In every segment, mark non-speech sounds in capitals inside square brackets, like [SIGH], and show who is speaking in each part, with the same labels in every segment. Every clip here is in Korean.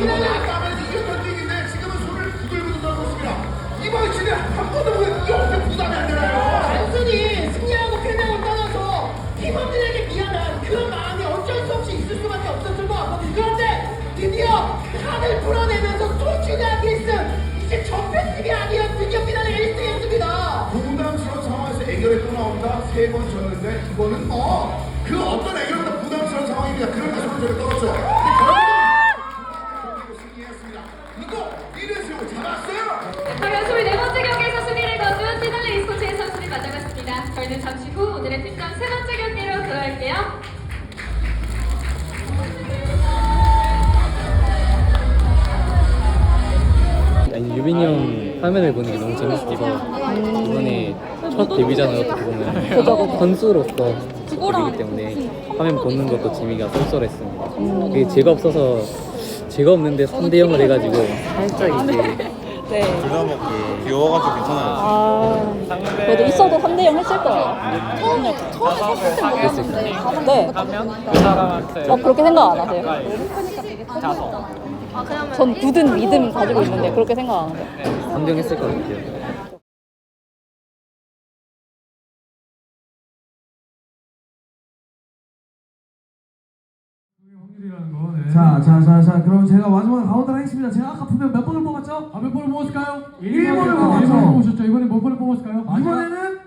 Speaker 1: 이번에 아까는 이겼던 얘기인데 지금은 손을 부들부들 떨고 있습니다. 이번 시대 한 번도 왜 이게 어떻게 부담이 안 되나요?
Speaker 2: 단순히 승리하고 패배를 떠나서 팀원들에게 미안한 그런 마음이 어쩔 수 없이 있을 수밖에 없었을 것 같거든요. 그런데 드디어 칸을 풀어내면서 소중한 1승 이제 전패팀이 아니라 드디어 피날레 1승이었습니다.
Speaker 1: 부담스러운 상황에서 애결이 또 나온다. 세 번 졌는데 이거는 뭐 그 어떤 애결보다 부담스러운 상황입니다. 그러니까 손을 저리 떨었죠.
Speaker 3: 저희는 잠시 후 오늘의 팀장 세 번째 경기로 돌아올게요.
Speaker 4: 아니 유빈이 형 화면을 보는 게 너무 재밌어서 이번에 첫 데뷔잖아요 어떻게 선수로서 데뷔기 때문에 화면 보는 것도 재미가 쏠쏠했습니다. 그게 제가 없어서 제가 없는데 3대 0을 해가지고 살짝 이제
Speaker 5: 네.
Speaker 6: 불러먹기 귀여워가지고 괜찮아요.
Speaker 5: 아, 그래도 있어도 3대 0 했을 거예요. 처음에, 처음에 샀을 때 몰랐는데. 네. 어, 그렇게 생각 안 하세요? 전 굳은 믿음 가지고 있는데 그렇게 생각 안 하세요?
Speaker 4: 3대 0 했을 것 같아요
Speaker 7: 자, 자, 자, 자, 그럼 제가 마지막에 가운데 하겠습니다. 제가 아까 분명 몇 번을 뽑았죠?
Speaker 8: 아, 몇 번을 뽑았을까요?
Speaker 7: 일 번을
Speaker 8: 1번을
Speaker 7: 뽑았죠.
Speaker 8: 뽑으셨죠. 이번에 몇 번을 뽑았을까요?
Speaker 7: 이번에는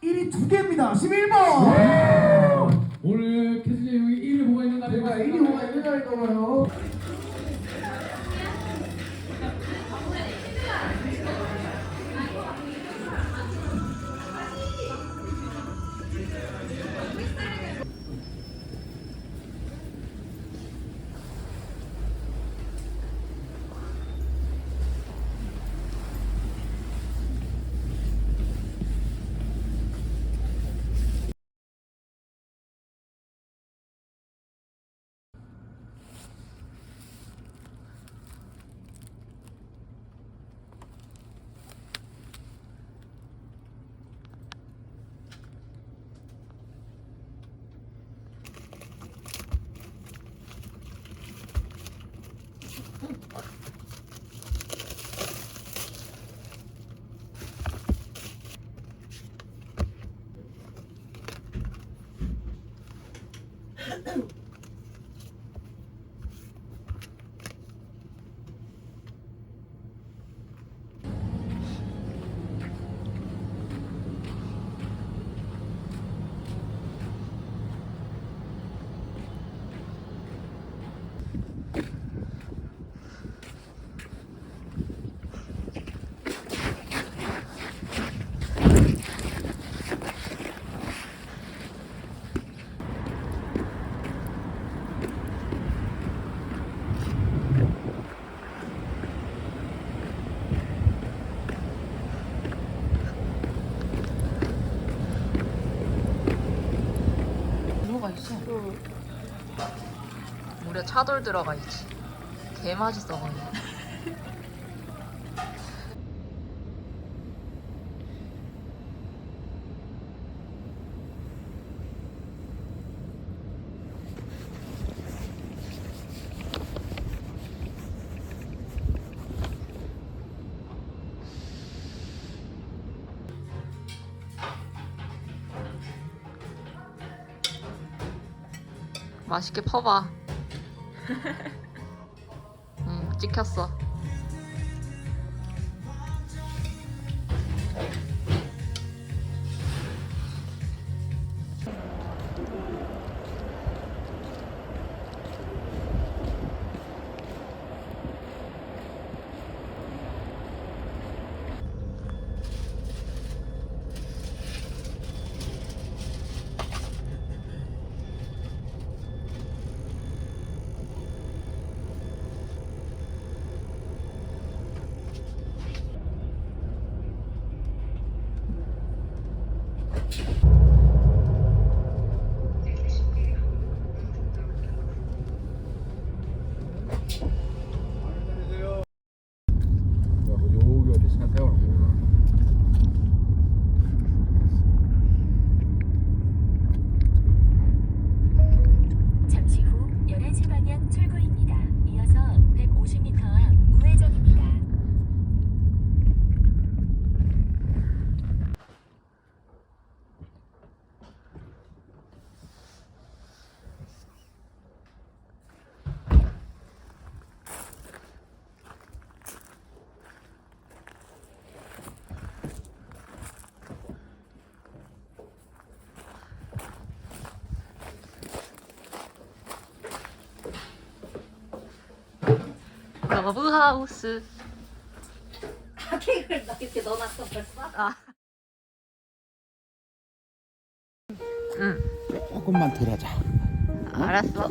Speaker 7: 1이 두 개입니다. 11번!
Speaker 8: 오늘 캐스제 형이 1위 뭐가 있는가?
Speaker 7: 제가 1이 뭐가 있느냐 할까봐요.
Speaker 9: Thank you. 무려 차돌 들어가 있지. 개 맛있어 보여. 맛있게 퍼봐. 응, 찍혔어. 러브하우스.
Speaker 5: 케이크를 이렇게 넣어놨어 벌써?
Speaker 9: 아.
Speaker 6: 조금만 덜 하자.
Speaker 9: 알았어.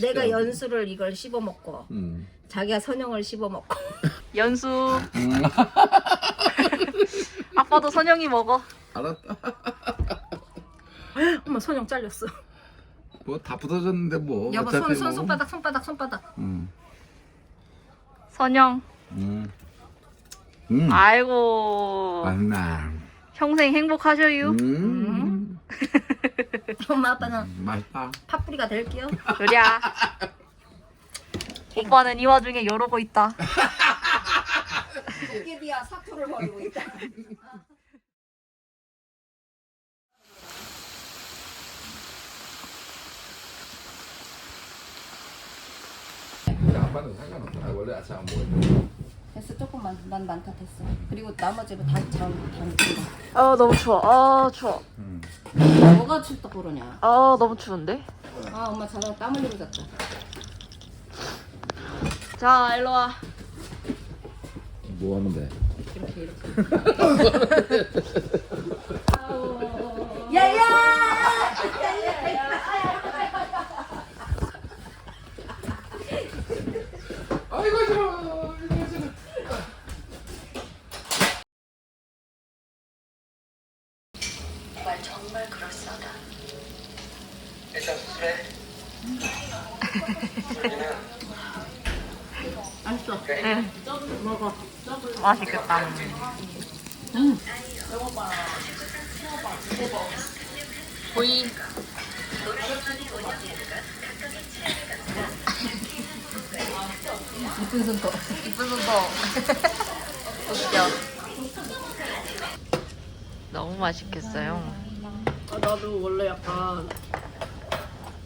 Speaker 5: 내가 연수를 이걸 씹어 먹고
Speaker 6: 음.
Speaker 5: 자기가 선영을 씹어 먹고 [LAUGHS]
Speaker 9: 연수. [LAUGHS] 아빠도 선영이 먹어.
Speaker 6: 알았다. [LAUGHS]
Speaker 5: 엄마 선영 잘렸어.
Speaker 6: 뭐다 붙어졌는데 뭐.
Speaker 5: 여보 손,
Speaker 6: 어차피
Speaker 5: 손
Speaker 6: 뭐.
Speaker 5: 손바닥 손바닥 손바닥.
Speaker 6: 음.
Speaker 9: 선영.
Speaker 6: 음. 음.
Speaker 9: 아이고.
Speaker 6: 맛나.
Speaker 9: 평생 행복하셔요.
Speaker 6: 음. [LAUGHS]
Speaker 5: 엄마 아빠는
Speaker 6: 맛있다.
Speaker 5: 팥뿌리가 될게요.
Speaker 9: 그랴. [LAUGHS] 오빠는 이 와중에 이러고 있다. [LAUGHS]
Speaker 5: 도깨비야 사투를 벌이고 있다.
Speaker 6: 아빠는 상관없다. 원래 아침 안 먹었는데.
Speaker 5: 됐어 조금만 난 많다 됐어. 그리고 나머지로 다 잠, 잠.
Speaker 9: 아 너무 추워. 아 추워.
Speaker 5: 뭐가 춥다 그러냐.
Speaker 9: 아 너무 추운데.
Speaker 5: 아 엄마 자다가 땀 흘리고 잤다.
Speaker 9: 자 일로 와.
Speaker 6: 뭐 하는데?
Speaker 5: 이렇게 이렇게. [LAUGHS]
Speaker 6: 아이고 싫어. 이거 싫어.
Speaker 9: 맛있겠다. 보이.
Speaker 5: 이쁜 손톱.
Speaker 9: 이쁜 손도. 웃겨. 너무 맛있겠어요.
Speaker 10: 아, 나도 원래 약간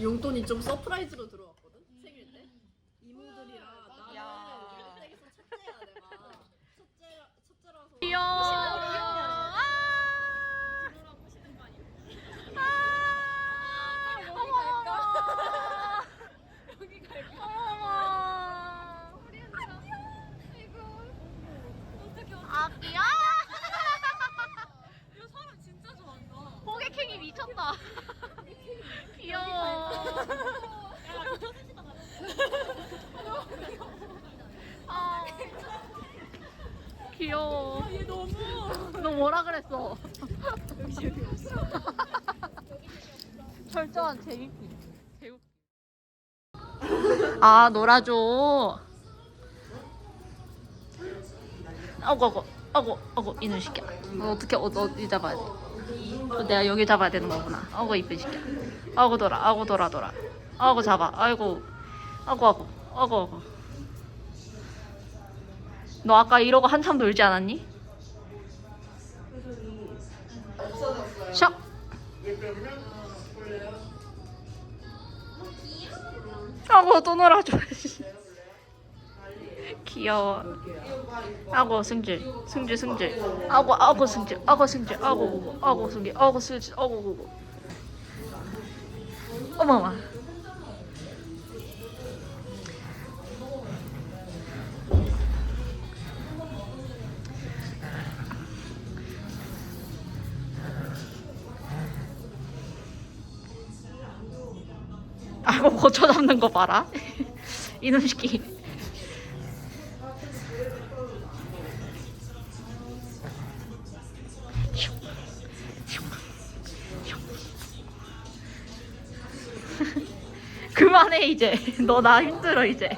Speaker 10: 용돈이 좀 서프라이즈로 들어왔거든 생일 때 이모들이랑 나는 댁에서 첫째야 내가 첫째 첫째라서
Speaker 9: 귀여워. 아기야. 이거 사람 진짜 좋아한다. 호객행위 미쳤다. 귀여워. 아. 귀여워. 얘 너무. 너 뭐라 그랬어? 철저한 재밌기. 재밌기. 아 놀아줘. 아고 아고 아고 아고 이놈 새끼야. 너 어떻게 어, 어디 잡아야 돼? 어, 내가 여기 잡아야 되는 거구나. 아고 이쁜 새끼야. 아고 돌아 아고 돌아 돌아. 아고 잡아. 아이고 아고 아고 아고 아고. 너 아까 이러고 한참 놀지 않았니? 샥. 아고 또 놀아줘. 귀여워. 아고 승질, 승질, 승질. 아고 아고 승질, 아고 승질, 아고 아고 승질, 아고 승질, 아고 고고. 어머마. 쳐 잡는 거 봐라. 이놈 새끼. 그만해 이제. 너 나 힘들어 이제.